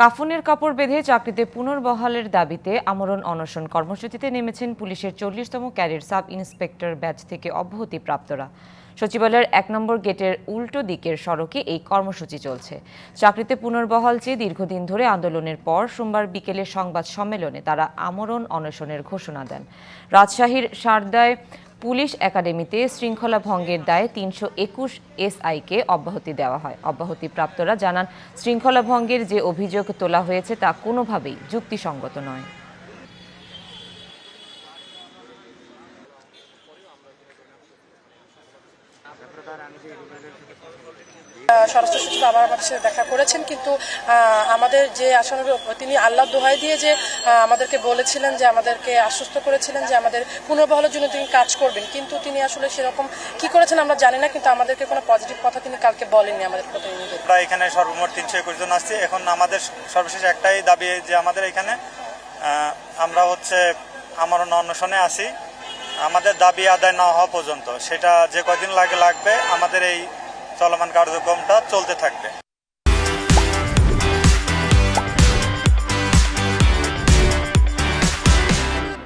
কাফনের কাপড় বেঁধে চাকরিতে পুনর্বহালের দাবিতে আমরণ অনশন। কর্মসূচিতে নেমেছেন পুলিশের চল্লিশতম ক্যারিয়ার সাব ইন্সপেক্টর ব্যাচ থেকে অব্যাহতি প্রাপ্তরা সচিবালয়ের এক নম্বর গেটের উল্টো দিকের সড়কে এই কর্মসূচি চলছে। চাকরিতে পুনর্বহাল চেয়ে দীর্ঘদিন ধরে আন্দোলনের পর সোমবার বিকেলে সংবাদ সম্মেলনে তারা আমরণ অনশনের ঘোষণা দেন। রাজশাহীর সারদায় পুলিশ একাডেমিতে শৃঙ্খলা ভঙ্গের দায়ে তিনশো একুশ এসআইকে অব্যাহতি দেওয়া হয়। অব্যাহতিপ্রাপ্তরা জানান, শৃঙ্খলা ভঙ্গের যে অভিযোগ তোলা হয়েছে তা কোনোভাবেই যুক্তিসঙ্গত নয়। স্বরাষ্ট্র সচিব আবার আমাদের সাথে দেখা করেছেন, কিন্তু আমাদের যে আসামির তিনি আল্লাহ দোহাই দিয়ে যে আমাদেরকে বলেছিলেন যে, আমাদেরকে আশ্বস্ত করেছিলেন যে, আমাদের পুনর্বহলের জন্য তিনি কাজ করবেন। কিন্তু তিনি আসলে সেরকম কি করেছেন আমরা জানি না, কিন্তু আমাদেরকে কোনো পজিটিভ কথা তিনি কালকে বলেননি আমাদের প্রতিনিধিদের। আমরা এখানে সর্বমোট তিনশো একুশ জন আসছি এখন আমাদের সর্বশেষ একটাই দাবি যে আমাদের এখানে আমরা হচ্ছে, আমার অন্বেষণে আছি। আমাদের দাবি আদায় না হওয়া পর্যন্ত, সেটা যে কদিন লাগে লাগবে, আমাদের এই চলমান কার্যক্রমটা চলতে থাকবে।